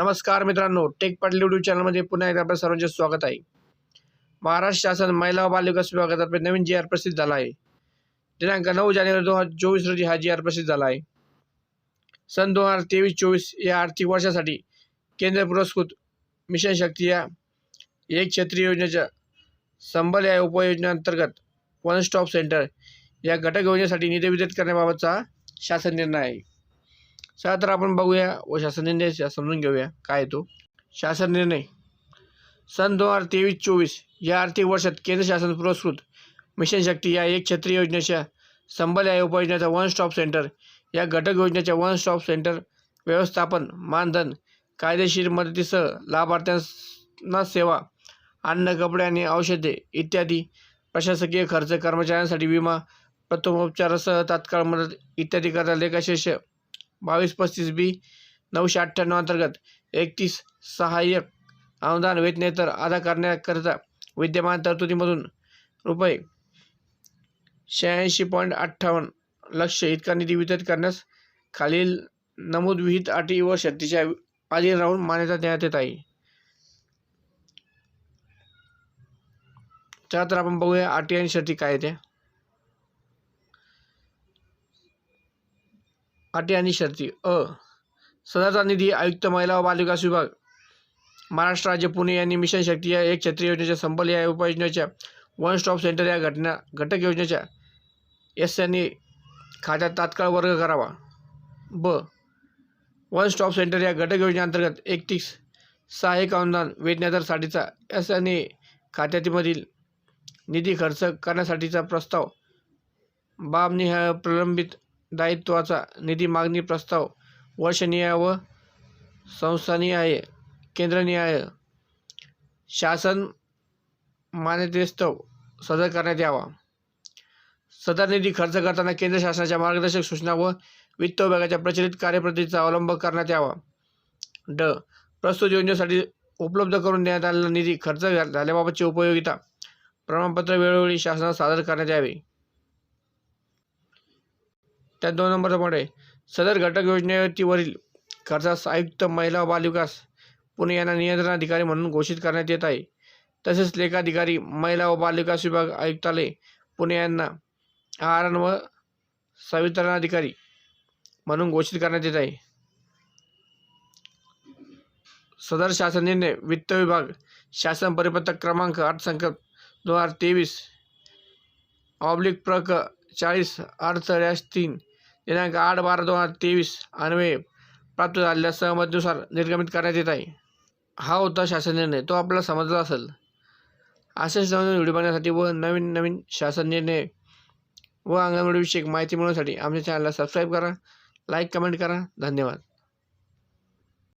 नमस्कार मित्रांनो take Patil YouTube चॅनलमध्ये पुन्हा एकदा आपल्या सर्वांचे स्वागत आहे. महाराष्ट्र शासन महिला व बालविकास विभागातर्फे नवीन जी आर प्रसिद्ध झाला आहे. दिनांक नऊ जानेवारी दोन हजार चोवीस रोजी हा जी आर प्रसिद्ध झाला आहे. सन दोन हजार तेवीस चोवीस या आर्थिक वर्षासाठी केंद्र पुरस्कृत मिशन शक्ती या एक क्षेत्रीय योजनेच्या संबल या उपयोजनेअंतर्गत वन स्टॉप सेंटर या घटक योजनेसाठी निधी वितरित करण्याबाबतचा शासन निर्णय आहे. चला तर आपण बघूया व शासन निर्णय समजून घेऊया. काय तो? शासन निर्णय. सन दोन हजार तेवीस चोवीस या आर्थिक वर्षात केंद्र शासन पुरस्कृत. मिशन शक्ती या एक क्षेत्रीय योजनेच्या संबल या उपयोजनेचा वन स्टॉप सेंटर या घटक योजनेच्या वन स्टॉप सेंटर व्यवस्थापन मानधन कायदेशीर मदतीसह लाभार्थ्यांना सेवा अन्न कपडे आणि औषधे इत्यादी प्रशासकीय खर्च कर्मचाऱ्यांसाठी विमा प्रथमोपचारासह तात्काळ मदत इत्यादी करता लेखाशीर्ष बावीस पस्तीस बी नऊशे अठ्ठ्याण्णव अंतर्गत एकतीस सहाय्यक अनुदान वेतनेतर अदा करण्याकरिता विद्यमान तरतुदीमधून रुपये शहाऐंशी पॉईंट अठ्ठावन्न लक्ष इतका निधी वितरित करण्यास खालील नमूद विहित अटी व शर्तीच्या अधीन राहून मान्यता देण्यात येत आहे. चला तर आपण बघूया अटी आणि शर्ती काय त्या अटी आणि शर्ती. अ. सदरचा निधी आयुक्त महिला व बालविकास विभाग. महाराष्ट्र राज्य पुणे यांनी मिशन शक्ती या एक क्षेत्रीय योजनेच्या संबल या उपयोजनेच्या वन स्टॉप सेंटर या घटना घटक योजनेच्या एस एन ए खात्यात तात्काळ वर्ग करावा. ब. वन स्टॉप सेंटर या घटक योजनेअंतर्गत एकतीस सहाय्यक अनुदान वेतनादरसाठीचा एस एन ए निधी खर्च करण्यासाठीचा प्रस्ताव बाबनिहाय प्रलंबित दायित्वाचा निधी मागणी प्रस्ताव वर्षनिहाय व संस्थानिहाय केंद्रनिहाय शासन मान्यतेस्तव सदर करण्यात यावा. सदर निधी खर्च करताना केंद्र शासनाच्या मार्गदर्शक सूचना व वित्त विभागाच्या प्रचलित कार्यपद्धतीचा अवलंब करण्यात यावा. ड. प्रस्तुत योजनेसाठी उपलब्ध करून देण्यात आलेला निधी खर्च झाल्याबाबतची उपयोगिता प्रमाणपत्र वेळोवेळी शासनात सादर करण्यात यावे. त्यात दोन नंबरचा पॉईंट आहे. सदर घटक योजनेवरील खर्चास आयुक्त महिला बालविकास पुणे यांना नियंत्रणाधिकारी म्हणून घोषित करण्यात येत आहे. तसेच लेखाधिकारी महिला व बालविकास विभाग आयुक्तालय पुणे यांना आहारण व संवितरणाधिकारी म्हणून घोषित करण्यात येत आहे. सदर शासन निर्णय वित्त विभाग शासन परिपत्रक क्रमांक आठ संकल्प दोन हजार तेवीस ऑब्लिक प्रक चाळीस अर्थ रॅश तीन दिनांक आठ बारा दोन हजार तेवीस अन्वये प्राप्त झालेल्या सहमतीनुसार निर्गमित करण्यात येत आहे. हा होता शासन निर्णय. तो आपला समजला असेल. असेच नवीन व्हिडिओ बघण्यासाठी व नवीन नवीन शासन निर्णय व अंगणवाडीविषयक माहिती मिळवण्यासाठी आमच्या चॅनलला सबस्क्राईब करा लाईक कमेंट करा. धन्यवाद.